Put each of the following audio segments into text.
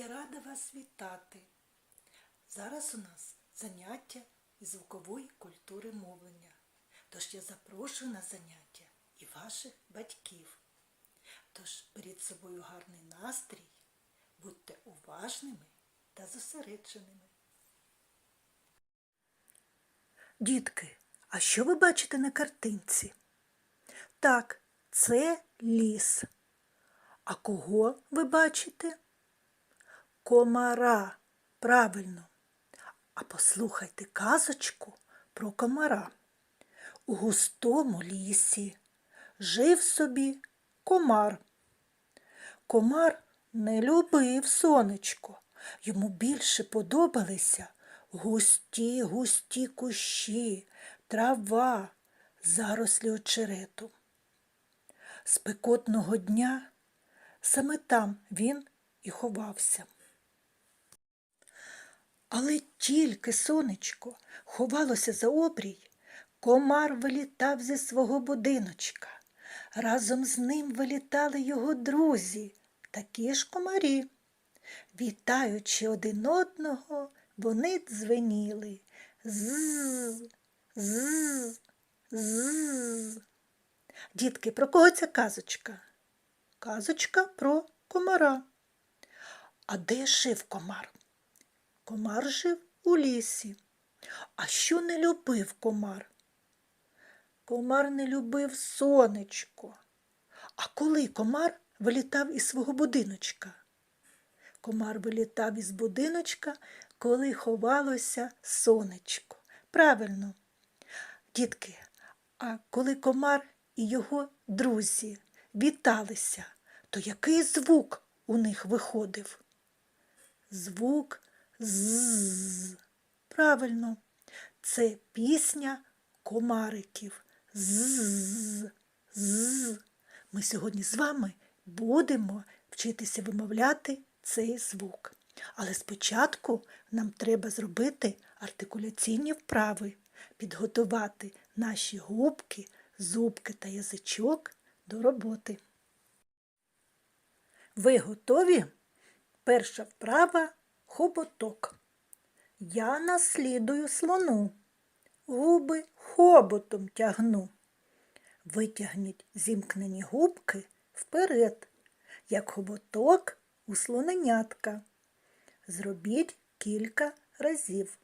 Я рада вас вітати. Зараз у нас заняття із звукової культури мовлення. Тож я запрошую на заняття і ваших батьків. Тож беріть з собою гарний настрій, будьте уважними та зосередженими. Дітки, а що ви бачите на картинці? Так, це ліс. А кого ви бачите? Комара. Правильно. А послухайте казочку про комара. У густому лісі жив собі комар. Комар не любив сонечко. Йому більше подобалися густі, густі кущі, трава, зарослі очерету. Спекотного дня саме там він і ховався. Але тільки сонечко ховалося за обрій, комар вилітав зі свого будиночка. Разом з ним вилітали його друзі, такі ж комарі. Вітаючи один одного, вони дзвеніли. З, з, з. Дітки, про кого ця казочка? Казочка про комара. А де жив комар? Комар жив у лісі. А що не любив комар? Комар не любив сонечко. А коли комар вилітав із свого будиночка? Комар вилітав із будиночка, коли ховалося сонечко. Правильно, дітки, а коли комар і його друзі віталися, то який звук у них виходив? Звук з. Правильно, це пісня комариків. З. З. Ми сьогодні з вами будемо вчитися вимовляти цей звук. Але спочатку нам треба зробити артикуляційні вправи, підготувати наші губки, зубки та язичок до роботи. Ви готові? Перша вправа хоботок. Я наслідую слону, губи хоботом тягну. Витягніть зімкнені губки вперед, як хоботок у слоненятка. Зробіть кілька разів.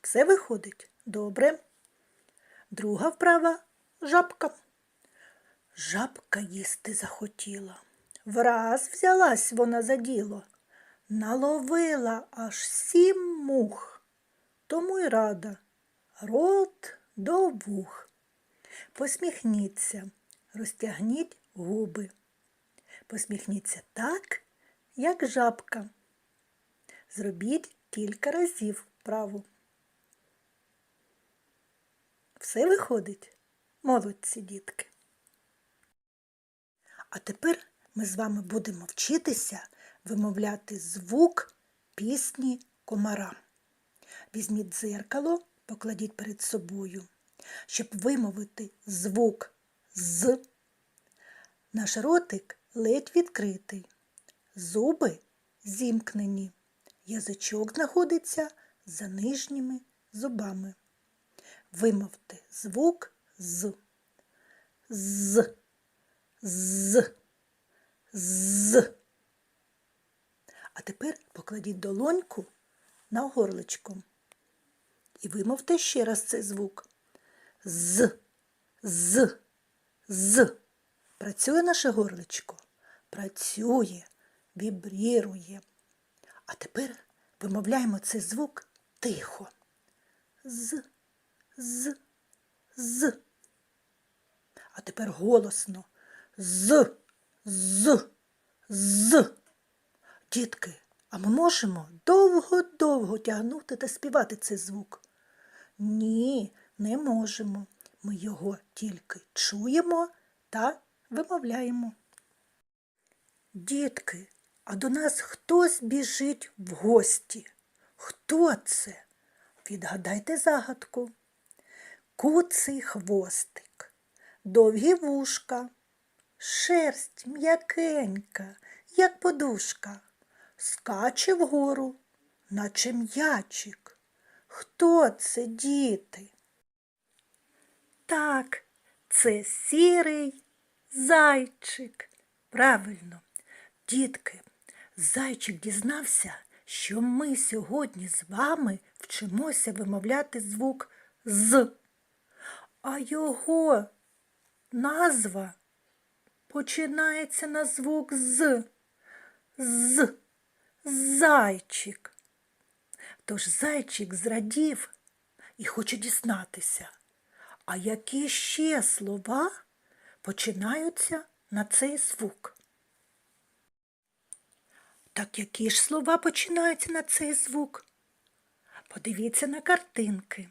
Все виходить добре. Друга вправа жабка. Жабка їсти захотіла. Враз взялась вона за діло, наловила аж сім мух, тому й рада, рот до вух. Посміхніться, розтягніть губи. Посміхніться так, як жабка. Зробіть кілька разів вправу. Все виходить, молодці дітки. А тепер ми з вами будемо вчитися вимовляти звук пісні комара. Візьміть дзеркало, покладіть перед собою, щоб вимовити звук з. Наш ротик ледь відкритий, зуби зімкнені, язичок знаходиться за нижніми зубами. Вимовте звук з. З. З. З. А тепер покладіть долоньку на горличко. І вимовте ще раз цей звук. З. З. З. Працює наше горличко. Працює, вібрірує. А тепер вимовляємо цей звук тихо. З. З. З. А тепер голосно. З. З. З. Дітки, а ми можемо довго-довго тягнути та співати цей звук? Ні, не можемо. Ми його тільки чуємо та вимовляємо. Дітки, а до нас хтось біжить в гості. Хто це? Відгадайте загадку. Куций хвостик, довгі вушка, шерсть м'якенька, як подушка, скаче вгору, наче м'ячик. Хто це, діти? Так, це сірий зайчик. Правильно, дітки, зайчик дізнався, що ми сьогодні з вами вчимося вимовляти звук з, а його назва починається на звук з. З. Зайчик. Тож зайчик зрадів і хоче дізнатися, а які ще слова починаються на цей звук? Так які ж слова починаються на цей звук? Подивіться на картинки.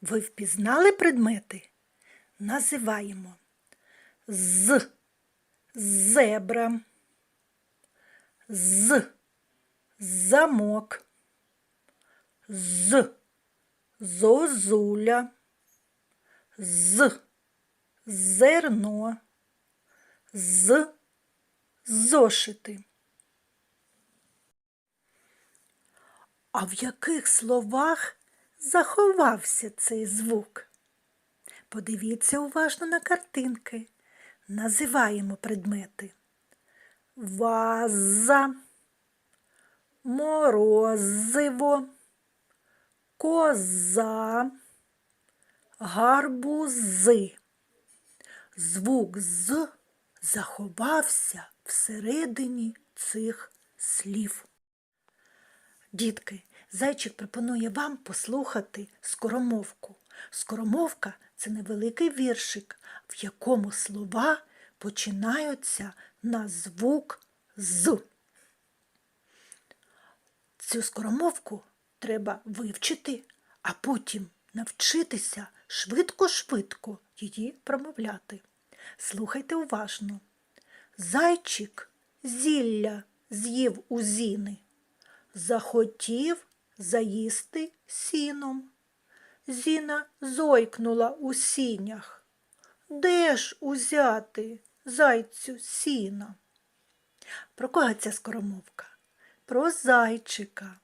Ви впізнали предмети? Називаємо з зебра, з. Замок, з. Зозуля, з. Зерно, з. Зошити. А в яких словах заховався цей звук? Подивіться уважно на картинки. Називаємо предмети. Ваза, морозиво, коза, гарбузи. Звук з заховався всередині цих слів. Дітки, зайчик пропонує вам послухати скоромовку. Скоромовка це невеликий віршик, в якому слова починаються на звук з. Цю скоромовку треба вивчити, а потім навчитися швидко-швидко її промовляти. Слухайте уважно. Зайчик зілля з'їв у зіни, захотів заїсти сіном. Зіна зойкнула у сінях. Де ж узяти зайцю сіна? Про кого ця скоромовка? Про зайчика.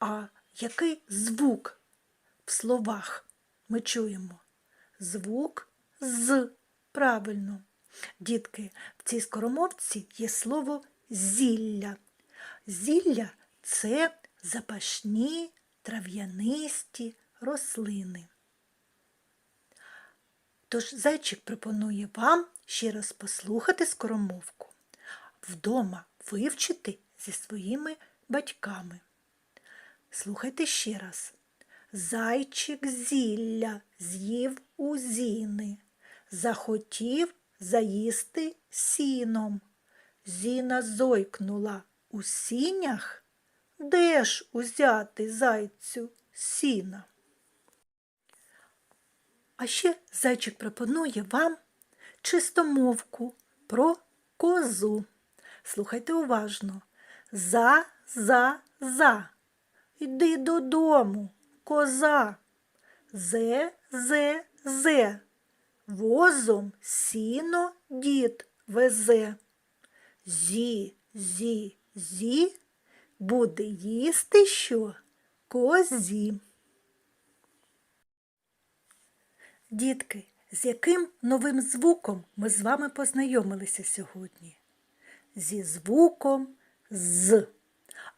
А який звук в словах ми чуємо? Звук з. Правильно. Дітки, в цій скоромовці є слово зілля. Зілля це запашні трав'янисті рослини. Тож зайчик пропонує вам ще раз послухати скоромовку, вдома вивчити зі своїми батьками. Слухайте ще раз. Зайчик зілля з'їв у зіни, захотів заїсти сіном. Зіна зойкнула у сінях. Де ж узяти зайцю сіна? А ще зайчик пропонує вам чистомовку про козу. Слухайте уважно. За, за, за. Йди додому, коза. Зе, зе, зе. Возом сіно дід везе. Зі, зі, зі. Буде їсти що? Козі. Дітки, з яким новим звуком ми з вами познайомилися сьогодні? Зі звуком з.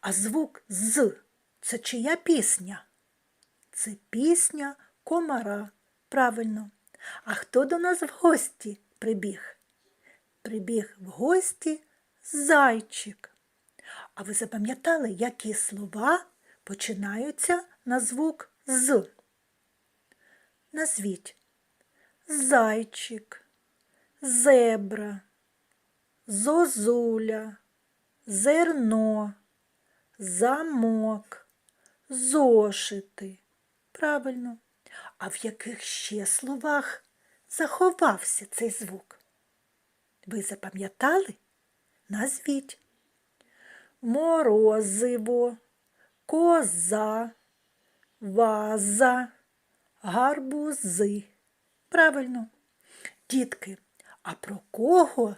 А звук з це чия пісня? Це пісня комара. Правильно. А хто до нас в гості прибіг? Прибіг в гості зайчик. А ви запам'ятали, які слова починаються на звук з? Назвіть зайчик, зебра, зозуля, зерно, замок, зошити. Правильно. А в яких ще словах заховався цей звук? Ви запам'ятали? Назвіть. Морозиво, коза, ваза, гарбузи. Правильно, дітки, а про кого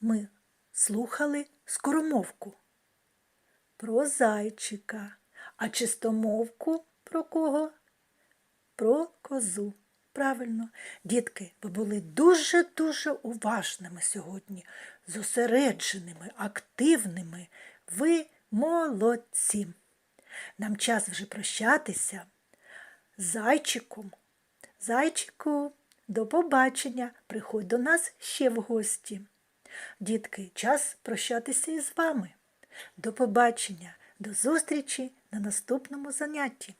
ми слухали скоромовку про зайчика, а чистомовку про кого? Про козу. Правильно, дітки, ви були дуже-дуже уважними сьогодні, зосередженими, активними. Ви молодці. Нам час вже прощатися зайчиком. Зайчику, до побачення. Приходь до нас ще в гості. Дітки, час прощатися із вами. До побачення, до зустрічі на наступному занятті.